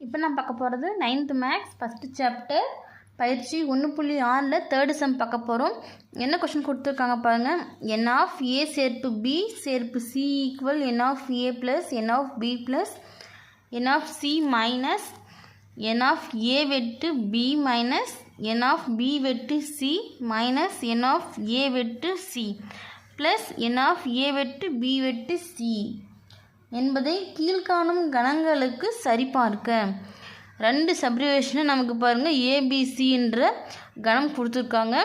இப்போ நான் பார்க்க போகிறது நைன்த்து மேக்ஸ் ஃபஸ்ட்டு சாப்டர் பயிற்சி ஒன்று புள்ளி ஆறில் தேர்டு செம் பார்க்க போகிறோம் என்ன கொஷின் கொடுத்துருக்காங்க பாருங்கள் என் ஆஃப் ஏ சேர்ப்பு பி சேர்ப்பு C equal n of A plus n of B plus n of C minus n of A வெட்டு B minus n of B வெட்டு C minus n of A வெட்டு C plus n of A வெட்டு B வெட்டு C என்பதை கீழ்காணும் கணங்களுக்கு சரிபார்க்க. ரெண்டு சப்ரிவேஷனை நமக்கு பாருங்கள் ஏபிசின்ற கணம் கொடுத்துருக்காங்க.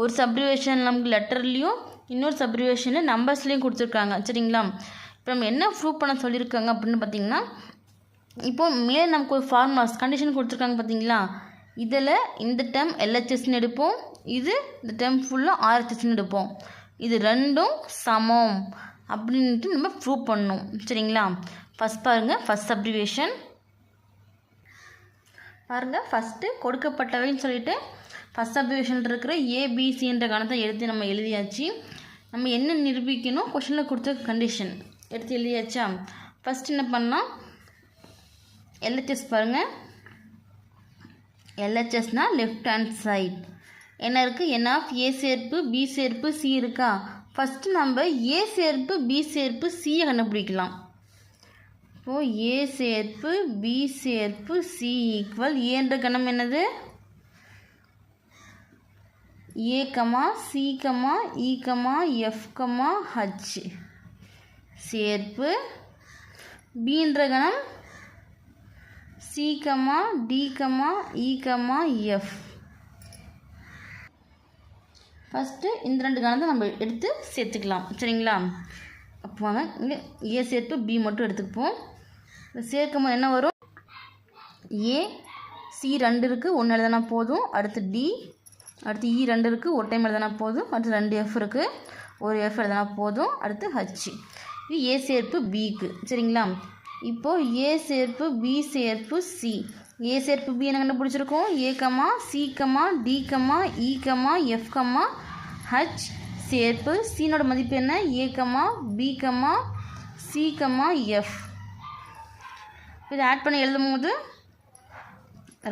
ஒரு சப்ரிவேஷன் நமக்கு லெட்டர்லேயும் இன்னொரு சப்ரிவேஷனில் நம்பர்ஸ்லேயும் கொடுத்துருக்காங்க. சரிங்களா? இப்போ நம்ம என்ன ப்ரூவ் பண்ண சொல்லியிருக்காங்க அப்படின்னு பார்த்தீங்கன்னா இப்போ மேலே நமக்கு ஒரு ஃபார்முலாஸ் கண்டிஷன் கொடுத்துருக்காங்க பார்த்தீங்களா? இதில் இந்த டேம் எல்ஹெச்எஸ்ன்னு எடுப்போம். இது இந்த டேம் ஃபுல்லாக ஆர்ஹெச்எஸ்ன்னு எடுப்போம். இது ரெண்டும் சமம். அப்படின்ட்டு நம்ம ப்ரூவ் பண்ணணும் சரிங்களா? ஃபஸ்ட் பாருங்கள் ஃபஸ்ட் சப்ரிவேஷன் பாருங்கள் ஃபஸ்ட்டு கொடுக்கப்பட்டவைன்னு சொல்லிட்டு ஃபஸ்ட் சப்டிவிஷனில் இருக்கிற ஏபிசின்ற கணத்தை எடுத்து நம்ம எழுதியாச்சு. நம்ம என்ன நிரூபிக்கணும்? கொஷனில் கொடுத்த கண்டிஷன் எடுத்து எழுதியாச்சா? ஃபஸ்ட் என்ன பண்ணால் எல்ஹெச்எஸ் பாருங்கள் எல்ஹெச்எஸ்னால் லெஃப்ட் ஹேண்ட் சைட் என்ன இருக்குது என் ஆஃப் ஏ சேர்ப்பு பி சேர்ப்பு சி இருக்கா? ஃபஸ்ட்டு நம்ம ஏ சேர்ப்பு பி சேர்ப்பு சியை கண்டுபிடிக்கலாம். இப்போது ஏ சேர்ப்பு பி சேர்ப்பு சி ஈக்குவல் ஏன்ற கணம் என்னது? A comma C comma E comma F comma H சேர்ப்பு பீன்ற கணம் C comma D comma E comma F first இந்த ரெண்டு கணத்தை நம்ம எடுத்து சேர்த்துக்கலாம். சரிங்களா? அப்போ வாங்க இங்கே ஏ சேர்த்து பி மட்டும் எடுத்துக்குப்போம். சேர்க்கும் போது என்ன வரும்? ஏ சி ரெண்டு இருக்குது ஒன்று எழுதுனா போதும். அடுத்து டி அடுத்து இ ரெண்டு இருக்குது ஒரு டைம் எழுதுனா போதும். அடுத்து ரெண்டு எஃப் இருக்குது ஒரு எஃப் எழுதுனா போதும். அடுத்து ஹச் இது ஏ சேர்ப்பு பிக்கு சரிங்களா? இப்போது ஏ சேர்ப்பு பி சேர்ப்பு சி ஏ சேர்ப்பு பி என்ன கண்டுபிடிச்சிருக்கோம்? A comma C comma D comma E comma F comma H சேர்ப்பு. சீனோட மதிப்பு என்ன? ஏக்கமா பிகமா சிகமா எஃப் இதை ஆட் பண்ணி எழுதும் போது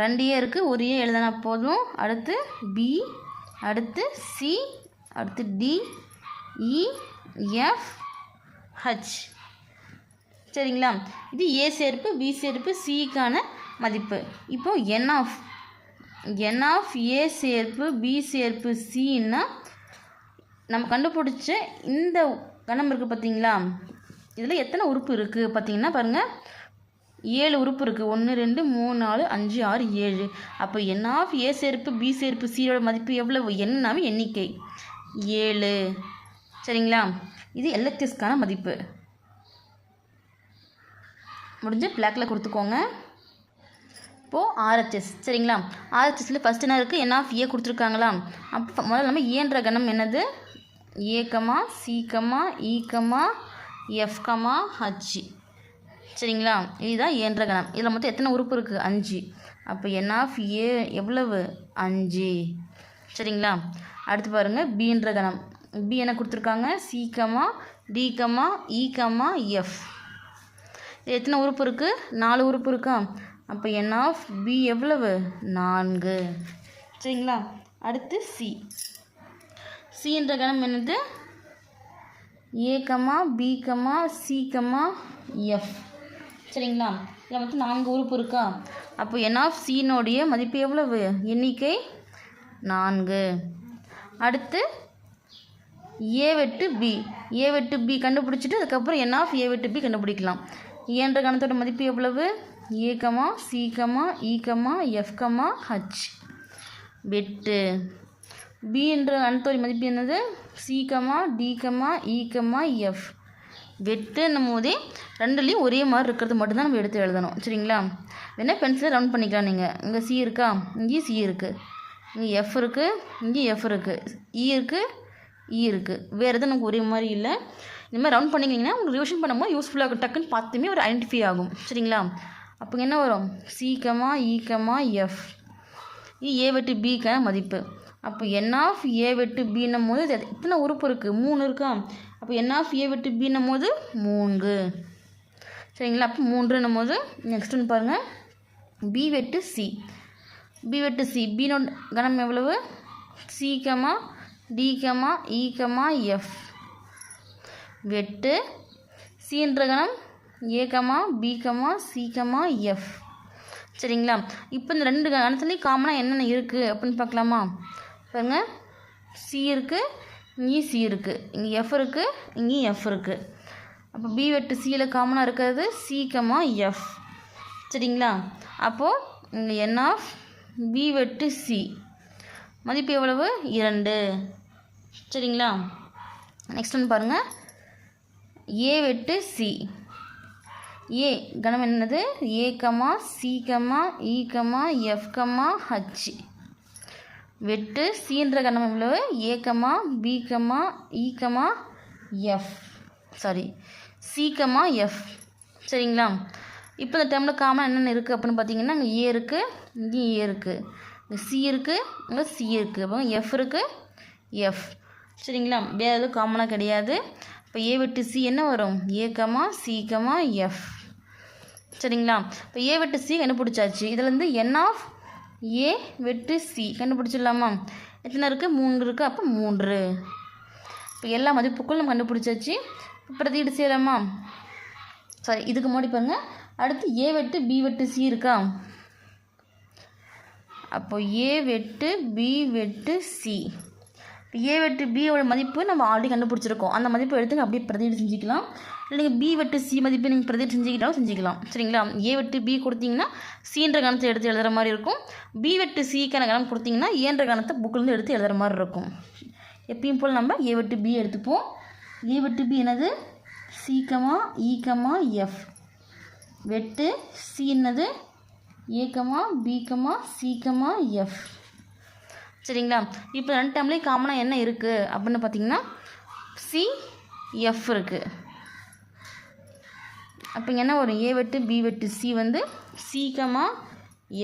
ரெண்டு ஏ இருக்குது ஒரு ஏ எழுதினா போதும். அடுத்து பி அடுத்து சி அடுத்து டி இ எஃப் ஹச் சரிங்களா? இது ஏ சேர்ப்பு பி சேர்ப்பு சிக்கான மதிப்பு. இப்போது என் ஆஃப் என் ஆஃப் ஏ சேர்ப்பு பி சேர்ப்பு சின்னா நம்ம கண்டுபிடிச்ச இந்த கணம் இருக்குது பார்த்தீங்களா இதில் எத்தனை உறுப்பு இருக்குது பார்த்தீங்கன்னா பாருங்கள் ஏழு உறுப்பு இருக்குது ஒன்று ரெண்டு மூணு நாலு அஞ்சு ஆறு ஏழு. அப்போ என் ஆஃப் ஏ சேர்ப்பு பி சேர்ப்பு சியோட மதிப்பு எவ்வளவு? என்னன்னாவே எண்ணிக்கை. ஏழு. சரிங்களா? இது எல்ஹெச்எஸ்க்கான மதிப்பு. முடிஞ்சு பிளாக்கில் கொடுத்துக்கோங்க. இப்போது ஆர்ஹெச்எஸ் சரிங்களா? ஆர்ஹெச்எஸில் ஃபஸ்ட் என்ன இருக்குது என் ஆஃப் ஏ கொடுத்துருக்காங்களா அப்போ முதல்ல நம்ம e ஏன்ற கணம் என்னது? ஏக்கமா சீக்கமா ஈக்கமா எஃப்கமா இ எஃப் கமா சரிங்களா? இதுதான் ஏன்ற கணம். இதில் மொத்தம் எத்தனை உறுப்பு இருக்குது அஞ்சு. அப்போ என் ஆஃப் ஏ எவ்வளவு? அஞ்சு. சரிங்களா? அடுத்து பாருங்கள் பீன்ற கணம். பி என்ன கொடுத்துருக்காங்க? C comma comma E comma F e எத்தனை உறுப்பு இருக்குது நாலு உறுப்பு இருக்கா? அப்போ என் ஆஃப் பி எவ்வளவு? நான்கு. சரிங்களா? அடுத்து சி சின்ற கணம் என்னது? ஏகமா பிகமா சிகமா எஃப் சரிங்களா? இதில் மொத்தம் நான்கு உறுப்பு இருக்கா? அப்போ என் ஆஃப் சீனுடைய மதிப்பு எவ்வளவு? எண்ணிக்கை நான்கு. அடுத்து ஏ வெட்டு பி ஏ வெட்டு பி கண்டுபிடிச்சிட்டு அதுக்கப்புறம் என் ஆஃப் ஏ வெட்டு பி கண்டுபிடிக்கலாம். ஏன்ற கணத்தோட மதிப்பு எவ்வளவு? A comma C comma E comma e, F comma H வெட்டு. பி என்ற கணத்தோட மதிப்பு என்னது? சிகமா டிகமா இகமா எஃப் வெட்டுன்னும் போதே ரெண்டுலேயும் ஒரே மாதிரி இருக்கிறது மட்டும்தான் நம்ம எடுத்து எழுதணும். சரிங்களா? வேணால் பென்சிலை ரவுண்ட் பண்ணிக்கலாம் நீங்கள் இங்கே சி இருக்கா? இங்கேயும் சி இருக்குது இங்கே எஃப் இருக்குது இங்கே e எஃப் இருக்குது இ e இருக்குது இ இருக்குது வேறு எதுவும் நமக்கு ஒரே மாதிரி இல்லை. இந்த மாதிரி ரவுண்ட் பண்ணிக்கிங்கன்னா உங்களுக்கு ரிவிஷன் பண்ணும்போது யூஸ்ஃபுல்லாக இருக்கும். டக்குன்னு பார்த்துமே ஒரு ஐடென்டிஃபை ஆகும். சரிங்களா? அப்போ என்ன வரும்? சி கமா எஃப் ஏ வெட்டு பிக்கான மதிப்பு. அப்போ என் ஆஃப் ஏ வெட்டு பின்னும் போது எத்தனை உறுப்பு இருக்குது மூணு இருக்கா? அப்போ என் ஆஃப் ஏ வெட்டு பின்னும் போது மூன்று. சரிங்களா? அப்போ மூன்றுன்னும் போது நெக்ஸ்ட் ஒன்று பாருங்கள் பி வெட்டு சி பி வெட்டு சி பீனோட கணம் எவ்வளவு? C comma D comma E comma F வெட்டு சின்ற கணம் A comma B comma C comma F சரிங்களா? இப்போ இந்த ரெண்டு கணத்துலேயும் காமனாக என்னென்ன இருக்குது அப்படின்னு பார்க்கலாமா? பாருங்க. சி இருக்குது இங்கேயும் சி இருக்குது இங்கே எஃப் இருக்குது இங்கேயும் எஃப் இருக்குது அப்போ பி வெட்டு சியில் காமனாக இருக்கிறது சி கமா எஃப் சரிங்களா? அப்போது இங்கே என் ஆஃப் பி வெட்டு சி மதிப்பு எவ்வளவு? இரண்டு. சரிங்களா? நெக்ஸ்ட் ஒன்று பாருங்கள் ஏ வெட்டு சி ஏ கணம் என்னது? A comma C comma E comma F comma H வெட்டு சீன்ற கணம் எவ்வளவு? B comma comma F sorry C comma F சரிங்களா? இப்போ இந்த டைமில் காமன் என்னென்ன இருக்குது அப்படின்னு பார்த்தீங்கன்னா இங்கே ஏ இருக்குது இங்கேயும் ஏ இருக்குது இங்கே சி இருக்குது இங்கே சி இருக்குது அப்போ எஃப் இருக்குது எஃப் சரிங்களா? வேறு எதுவும் காமனாக கிடையாது. இப்போ ஏ வெட்டு சி என்ன வரும்? ஏக்கமா சீக்கமா எஃப் சரிங்களா? இப்போ ஏ வெட்டு சி கண்டுபிடிச்சாச்சு இதுலேருந்து என் ஆஃப் ஏ வெட்டு சி. கண்டுபிடிச்சிடலாமா? எத்தனை இருக்குது மூன்று இருக்குது அப்போ மூன்று. இப்போ எல்லா மதிப்புக்கும் நம்ம கண்டுபிடிச்சாச்சு. இப்போ பிரதியீடு சாரி இதுக்கு முன்னாடி பாருங்க. அடுத்து ஏ வெட்டு பி வெட்டு சி இருக்கா? அப்போ ஏ வெட்டு பி வெட்டு சி. இப்போ ஏ வெட்டு பியோட மதிப்பு நம்ம ஆல்ரெடி கண்டுபிடிச்சிருக்கோம். அந்த மதிப்பை எடுத்து அப்படியே பிரதியீடு செஞ்சுக்கலாம். இல்லை நீங்கள் பி வெட்டு சி மதிப்பு நீங்கள் பிரதியீடு செஞ்சுக்கிட்டாலும் செஞ்சுக்கலாம். சரிங்களா? ஏ வெட்டு பி கொடுத்தீங்கன்னா சீன்ற கணத்தை எடுத்து எழுதுகிற மாதிரி இருக்கும். பி வெட்டு சிக்கான கணம் கொடுத்தீங்கன்னா ஏன்ற கணத்தை புக்கிலேருந்து எடுத்து எழுதுகிற மாதிரி இருக்கும். எப்பயும் போல் நம்ம ஏ வெட்டு பி எடுத்துப்போம். ஏ வெட்டு பி என்னது? C comma E comma e F வெட்டு சி என்னது? ஏக்கமா பிகமா சீக்கமா எஃப் சரிங்களா? இப்போ ரெண்டு டைம்லேயும் காமனாக என்ன இருக்குது அப்படின்னு பார்த்தீங்கன்னா சி எஃப் இருக்குது அப்போ என்ன வரும்? ஏ வெட்டு பி வெட்டு சி வந்து சீக்கமா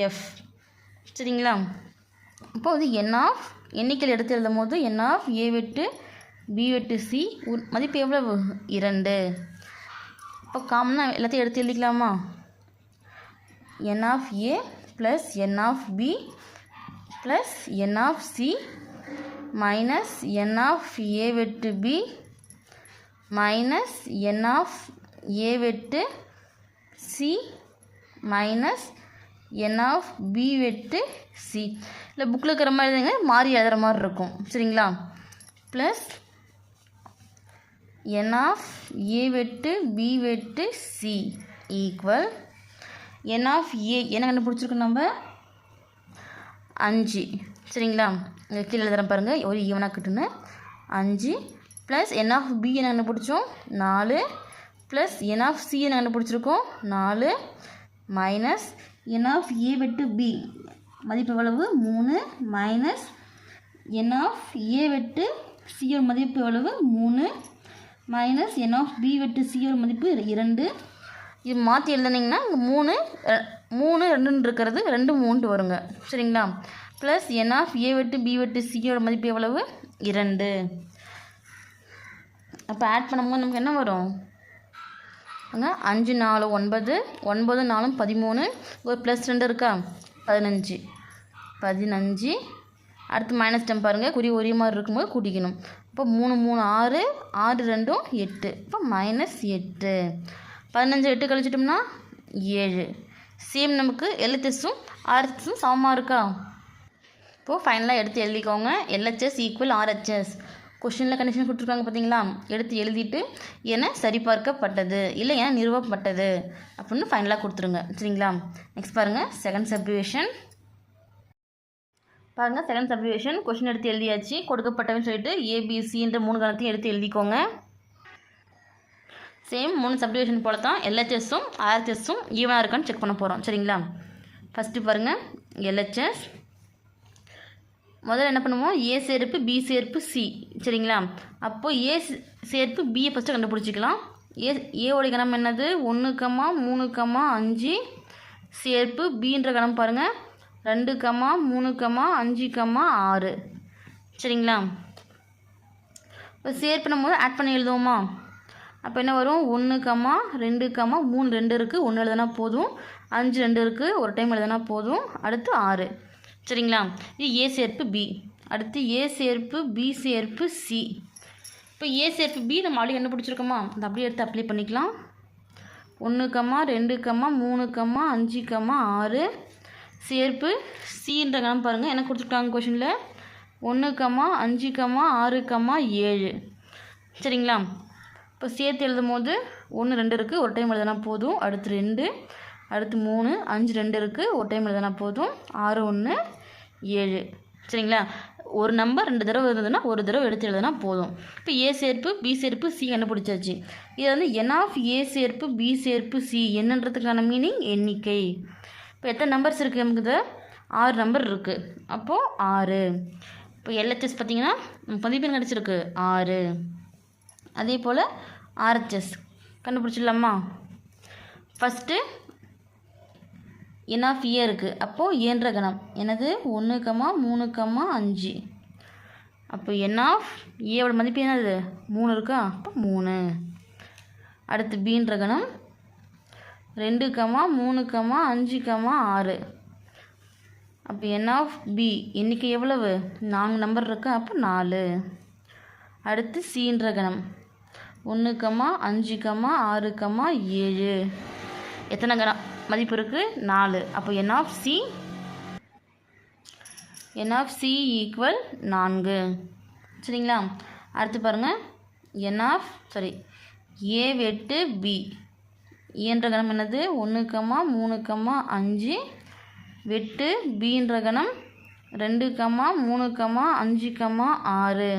எஃப் சரிங்களா? அப்போ வந்து என் ஆஃப் எண்ணிக்கையில் எடுத்து எழுதும் போது என் ஆஃப் ஏ வெட்டு பி வெட்டு சி மதிப்பு எவ்வளவு? இரண்டு. இப்போ காமனாக எல்லாத்தையும் எடுத்து எழுதிக்கலாமா? N of A plus n of B plus n of C minus n of A வெட்டு B minus n of A வெட்டு C minus n of B வெட்டு சி இல்லை புக்கில் இருக்கிற மாதிரி எழுதுங்க மாறி எழுதுகிற மாதிரி இருக்கும். சரிங்களா? ப்ளஸ் என் ஆஃப் ஏ வெட்டு பி வெட்டு C equal n of A என்ன கண்டுபிடிச்சிருக்கோம் நம்ம? அஞ்சு. சரிங்களா? இங்கே கீழே எழுதுறேன் பாருங்கள் ஒரு ஈவனாக கட்டுன்னு. அஞ்சு ப்ளஸ் என் ஆஃப் பி என்ன கண்டுபிடிச்சோம்? நாலு ப்ளஸ் என் ஆஃப் சி என்ன கண்டுபிடிச்சிருக்கோம்? நாலு மைனஸ் என் ஆஃப் ஏ வெட்டு பி மதிப்பு எவ்வளவு? மூணு மைனஸ் என் ஆஃப் ஏ வெட்டு சியோட மதிப்பு எவ்வளவு? மூணு மைனஸ் என் ஆஃப் பி வெட்டு சியோட மதிப்பு இரண்டு. இது மாற்றி எழுதுனீங்கன்னா இங்கே மூணு மூணு ரெண்டுன்னு இருக்கிறது ரெண்டு மூன்று வருங்க. சரிங்களா? ப்ளஸ் என் ஆஃப் ஏ வெட்டு பி வெட்டு சியோட மதிப்பு எவ்வளவு? இரண்டு. அப்போ ஆட் பண்ணும்போது நமக்கு என்ன வரும்? அஞ்சு நாலு ஒன்பது ஒன்பது நாலும் பதிமூணு. ஒரு ப்ளஸ் ரெண்டு இருக்கா? பதினஞ்சு. பதினஞ்சு. அடுத்து மைனஸ் டென் பாருங்கள் குறி ஒரே மாதிரி இருக்கும்போது கூட்டிக்கணும். இப்போ மூணு மூணு ஆறு ஆறு ரெண்டும் எட்டு. இப்போ மைனஸ் எட்டு. பதினஞ்சு எட்டு கழிச்சிட்டோம்னா ஏழு. சேம் நமக்கு எல்ஹெச்எஸும் ஆர்ஹெச்எஸும் சமமாக இருக்கா? இப்போது ஃபைனலாக எடுத்து எழுதிக்கோங்க. எல்ஹெச்எஸ் ஈக்குவல் ஆர்ஹெச்எஸ் கொஷினில் கண்டிஷன் கொடுத்துருக்காங்க பார்த்தீங்களா எடுத்து எழுதிட்டு என சரிபார்க்கப்பட்டது இல்லை என நிறுவப்பட்டது அப்படின்னு ஃபைனலாக கொடுத்துருங்க. சரிங்களா? நெக்ஸ்ட் பாருங்கள் செகண்ட் சப்ரிவேஷன் பாருங்கள் செகண்ட் சப்ரிவேஷன் கொஷின் எடுத்து எழுதியாச்சு. கொடுக்கப்பட்டவன்னு சொல்லிட்டு ஏபிசின்ற மூணு கணத்தையும் எடுத்து எழுதிக்கோங்க. சேம் மூணு சப்டிவிஷன் போல தான் எல்ஹெச்எஸும் ஆர்ஹெச்எஸும் ஈவனாக இருக்கான்னு செக் பண்ண போகிறோம் சரிங்களா? ஃபஸ்ட்டு பாருங்கள் எல்ஹெச்எஸ் முதல்ல என்ன பண்ணுவோம்? ஏ சேர்ப்பு பி சேர்ப்பு சி சரிங்களா? அப்போது ஏ சேர்ப்பு பியை ஃபஸ்ட்டு கண்டுபிடிச்சிக்கலாம். ஏ ஏவோடைய கணம் என்னது? ஒன்று கமா மூணு கமா அஞ்சு. சேர்ப்பு பின்ற கணம் பாருங்கள் ரெண்டு கமா மூணு கமா அஞ்சு கமா ஆறு. சரிங்களா? இப்போ சேர்ப்பு நம்ம ஆட் பண்ணி எழுதுவோமா? அப்போ என்ன வரும்? ஒன்று கம்மா ரெண்டு கம்மா மூணு ரெண்டு இருக்குது ஒன்று எழுதுனா போதும். அஞ்சு ரெண்டு இருக்குது ஒரு டைம் எழுதுனா போதும். அடுத்து ஆறு. சரிங்களா? இது ஏ சேர்ப்பு பி அடுத்து ஏ சேர்ப்பு பி சேர்ப்பு சி இப்போ ஏ சேர்ப்பு பி நம்ம ஆல்ரெடி என்ன பிடிச்சிருக்கோமா? அதை அப்படியே எடுத்து அப்ளை பண்ணிக்கலாம். ஒன்று கம்மா ரெண்டு கம்மா மூணு கம்மா அஞ்சு கம்மா ஆறு. சேர்ப்பு சின்ற கணம் பாருங்கள் என்ன கொடுத்துருக்காங்க கொஷினில் ஒன்று கம்மா அஞ்சு கம்மா ஆறு கம்மா ஏழு. சரிங்களா? இப்போ சேர்த்து எழுதும் போது ஒன்று ரெண்டு இருக்குது ஒரு டைம் எழுதுனா போதும். அடுத்து ரெண்டு அடுத்து மூணு அஞ்சு ரெண்டு இருக்குது ஒரு டைம் எழுதுனா போதும். ஆறு ஒன்று ஏழு. சரிங்களா? ஒரு நம்பர் ரெண்டு தடவை இருந்ததுன்னா ஒரு தடவை எடுத்து எழுதுனா போதும். இப்போ ஏ சேர்ப்பு பி சேர்ப்பு சி கண்டுபிடிச்சாச்சு. இது வந்து என் ஆஃப் ஏ சேர்ப்பு பி சேர்ப்பு சி என்னன்றதுக்கான மீனிங் எண்ணிக்கை. இப்போ எத்தனை நம்பர்ஸ் இருக்குது நமக்கு ஆறு நம்பர் இருக்குது அப்போது ஆறு. இப்போ எல்ஹெச்எஸ் பார்த்தீங்கன்னா நம்ம கிடச்சிருக்கு ஆறு. அதே போல் ஆர்ஹெச்எஸ் கண்டுபிடிச்சிடலாமா? ஃபஸ்ட்டு என் ஆஃப் இயர் இருக்குது அப்போது ஏன்ற கணம். எனது ஒன்று கம்மா மூணு கம்மா அஞ்சு. அப்போ என் ஆஃப் ஏவோட மதிப்பு என்னது? மூணு இருக்கா? அப்போ மூணு. அடுத்து பீன்ற கணம். ரெண்டு கம்மா மூணு கம்மா அஞ்சு கம்மா ஆறு. அப்போ என் ஆஃப் பி எண்ணிக்கை எவ்வளவு? நான்கு நம்பர் இருக்கா? அப்போ நாலு. அடுத்து சீன்ற கணம் ஒன்று கம்மா அஞ்சு கம்மா ஆறு கம்மா ஏழு. எத்தனை கணம் மதிப்பு இருக்குது நாலு. அப்போ n of C n of C equal நான்கு. சரிங்களா? அடுத்து பாருங்கள் என் ஆஃப் சாரி ஏ வெட்டு பி ஏன்ற கணம் என்னது? ஒன்று கம்மா மூணு கம்மா அஞ்சு. வெட்டு பின்ற கணம் ரெண்டு கம்மா மூணு கம்மா அஞ்சு கம்மா ஆறு.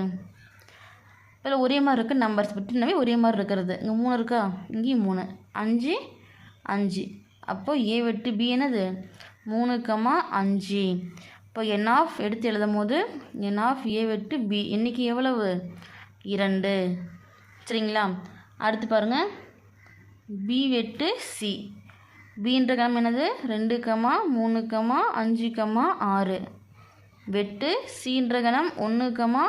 இதில் ஒரே மாதிரி இருக்குது நம்பர்ஸ் விட்டுனாவே ஒரே மாதிரி இருக்கிறது. இங்கே மூணு இருக்கா? இங்கேயும் மூணு. அஞ்சு அஞ்சு. அப்போது ஏ வெட்டு பி என்னது? மூணு கம்மா அஞ்சு. இப்போ என் ஆஃப் எடுத்து எழுதும் போது என் ஆஃப் ஏ வெட்டு பி இன்றைக்கி எவ்வளவு? இரண்டு. சரிங்களா? அடுத்து பாருங்கள் பி வெட்டு சி பீன்ற கணம் என்னது? ரெண்டு கமா மூணு கமா அஞ்சு கமா ஆறு. வெட்டு சீன்ற கணம் ஒன்று கமா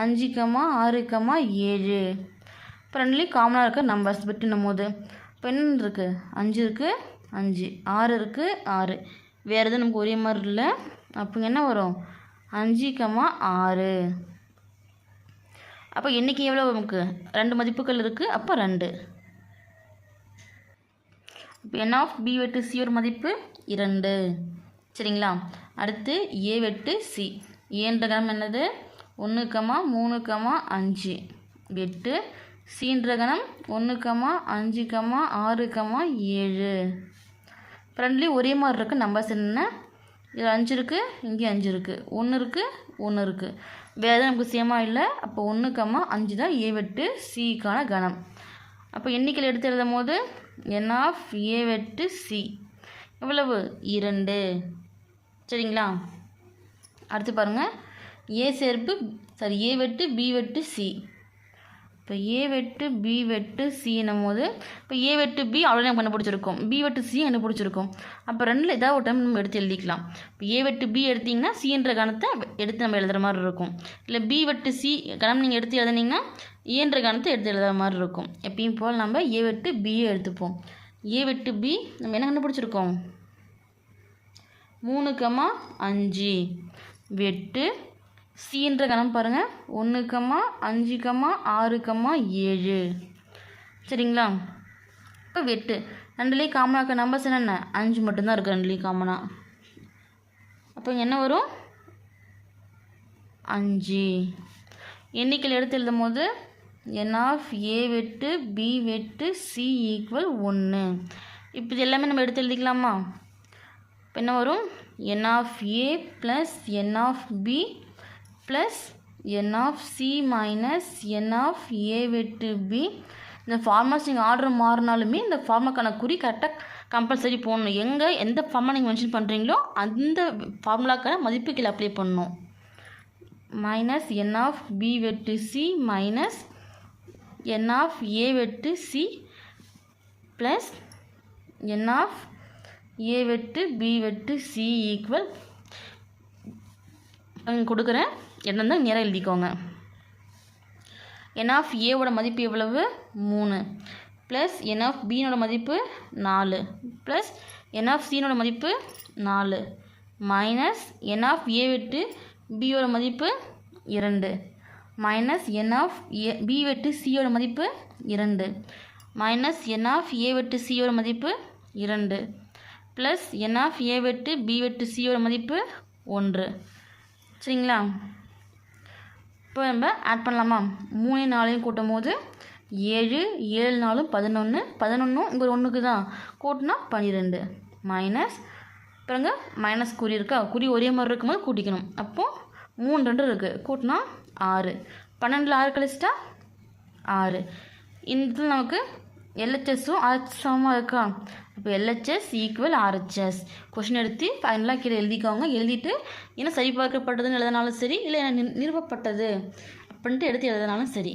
அஞ்சு கமா ஆறு கமா ஏழு. இப்போ ரெண்டுலேயும் காமனாக இருக்க நம்பர்ஸ் பெட்டினும் போது இப்போ என்ன இருக்குது அஞ்சு இருக்குது அஞ்சு. ஆறு இருக்குது ஆறு. வேறு எதுவும் நமக்கு ஒரே மாதிரி இல்லை. அப்போ என்ன வரும்? அஞ்சு கமா ஆறு. அப்போ என்றைக்கு எவ்வளோ நமக்கு? ரெண்டு மதிப்புகள் இருக்குது அப்போ ரெண்டு. இப்போ என் ஆஃப் பி வெட்டு சியோட மதிப்பு இரண்டு. சரிங்களா? அடுத்து ஏ வெட்டு சி ஏன்ற கிராமம் என்னது? ஒன்று கமா மூணு கமா அஞ்சு. எட்டு. சீன்ற கணம் ஒன்று கமா அஞ்சு கமா ஆறு கமா ஏழு. ஃப்ரெண்ட்லேயும் ஒரே மாதிரி இருக்குது நம்பர்ஸ் என்னென்ன? இதில் அஞ்சு இருக்குது இங்கே அஞ்சு இருக்குது ஒன்று இருக்குது ஒன்று இருக்குது வேறு எதுவும் நமக்கு சேமாக இல்லை? அப்போ ஒன்று கம்மா அஞ்சு தான் ஏ வெட்டு சிக்கான கணம். அப்போ எண்ணிக்கையில் எடுத்து எழுதும் போது என் ஆஃப் ஏ வெட்டு சி எவ்வளவு? இரண்டு. சரிங்களா? அடுத்து பாருங்கள் ஏ சேர்ப்பு சாரி ஏ வெட்டு பி வெட்டு சி. இப்போ ஏ வெட்டு பி வெட்டு சின்னும் போது இப்போ ஏ வெட்டு பி அவ்வளோ நம்ம கண்டுபிடிச்சிருக்கோம். பி வெட்டு சி கண்டுபிடிச்சிருக்கோம். அப்போ ரெண்டில் ஏதாவது ஒரு டைம் நம்ம எடுத்து எழுதிக்கலாம். இப்போ ஏ வெட்டு பி எடுத்திங்கன்னா சின்ற கணத்தை எடுத்து நம்ம எழுதுகிற மாதிரி இருக்கும். இல்லை பி வெட்டு சி கணம் நீங்கள் எடுத்து எழுதுனீங்கன்னா ஏன்ற கணத்தை எடுத்து எழுதுகிற மாதிரி இருக்கும். எப்பயும் போல் நம்ம ஏ வெட்டு பியை எடுத்துப்போம். ஏ வெட்டு பி நம்ம என்ன கண்டுபிடிச்சிருக்கோம்? மூணு கமா அஞ்சு. வெட்டு சீன்ற கணம் பாருங்கள் ஒன்று கம்மா அஞ்சு கம்மா ஆறு கம்மா ஏழு. சரிங்களா? இப்போ வெட்டு ரெண்டுலேயும் காமனாக இருக்க நம்பர்ஸ் என்னென்ன? அஞ்சு மட்டும்தான் இருக்குது ரெண்டுலேயும் காமனாக அப்போ என்ன வரும்? அஞ்சு. எண்ணிக்கையில் எடுத்து எழுதும் போது என் ஆஃப் ஏ வெட்டு பி வெட்டு சி ஈக்குவல் ஒன்று இப்போ இது எல்லாமே நம்ம எடுத்து எழுதிக்கலாமா? இப்போ என்ன வரும்? N of A plus n of B plus n of C minus n of A வெட்டு பி இந்த ஃபார்மாஸ் நீங்கள் ஆர்டர் மாறினாலுமே இந்த ஃபார்முக்கான குறி கரெக்டாக கம்பல்சரி போடணும். எங்கே எந்த ஃபார்மா நீங்கள் மென்ஷன் பண்ணுறீங்களோ அந்த ஃபார்முலாக்கான மதிப்புகள் அப்ளை பண்ணணும். மைனஸ் என் ஆஃப் பி வெட்டு C minus n of A வெட்டு C plus n of A வெட்டு பி வெட்டு சி ஈக்குவல் கொடுக்குறேன். என்ன நேராக எழுதிக்கோங்க. என் ஆஃப் ஏவோட மதிப்பு எவ்வளவு? மூணு. ப்ளஸ் என் ஆஃப் பியோட மதிப்பு நாலு. ப்ளஸ் என் ஆஃப் சீனோட மதிப்பு நாலு. மைனஸ் என் ஆஃப் ஏ வெட்டு பியோட மதிப்பு இரண்டு. Minus n of A B வெட்டு சியோட மதிப்பு இரண்டு. மைனஸ் என் ஆஃப் ஏ வெட்டு சியோட மதிப்பு இரண்டு. ப்ளஸ் என் ஆஃப் ஏ வெட்டு பி வெட்டு சியோட மதிப்பு ஒன்று. சரிங்களா? இப்போ நம்ம ஆட் பண்ணலாமா? மூணு நாளையும் கூட்டும் போது ஏழு ஏழு நாலும் பதினொன்று பதினொன்றும் இங்கே ஒரு ஒன்றுக்கு தான். கூட்டினா பன்னிரெண்டு. மைனஸ் பிறகு மைனஸ் குறி இருக்கா? குறி ஒரே மாதிரி இருக்கும்போது கூட்டிக்கணும். அப்போது மூணு ரெண்டு இருக்குது கூட்டினா ஆறு. பன்னெண்டில் ஆறு கழிச்சிட்டா ஆறு. இந்த நமக்கு எல்ஹெச்எஸும் ஆர்ஹெச் சமமாக இருக்கா? அப்போ எல்ஹெச்எஸ் ஈக்குவல் ஆர்ஹெச்எஸ் கொஷின் எடுத்து ஃபைனலாக கீழே எழுதிக்கோங்க. எழுதிட்டு என்ன சரிபார்க்கப்பட்டதுன்னு எழுதினாலும் சரி இல்லை என்ன நிறுவப்பட்டது அப்படின்ட்டு எடுத்து எழுதினாலும் சரி.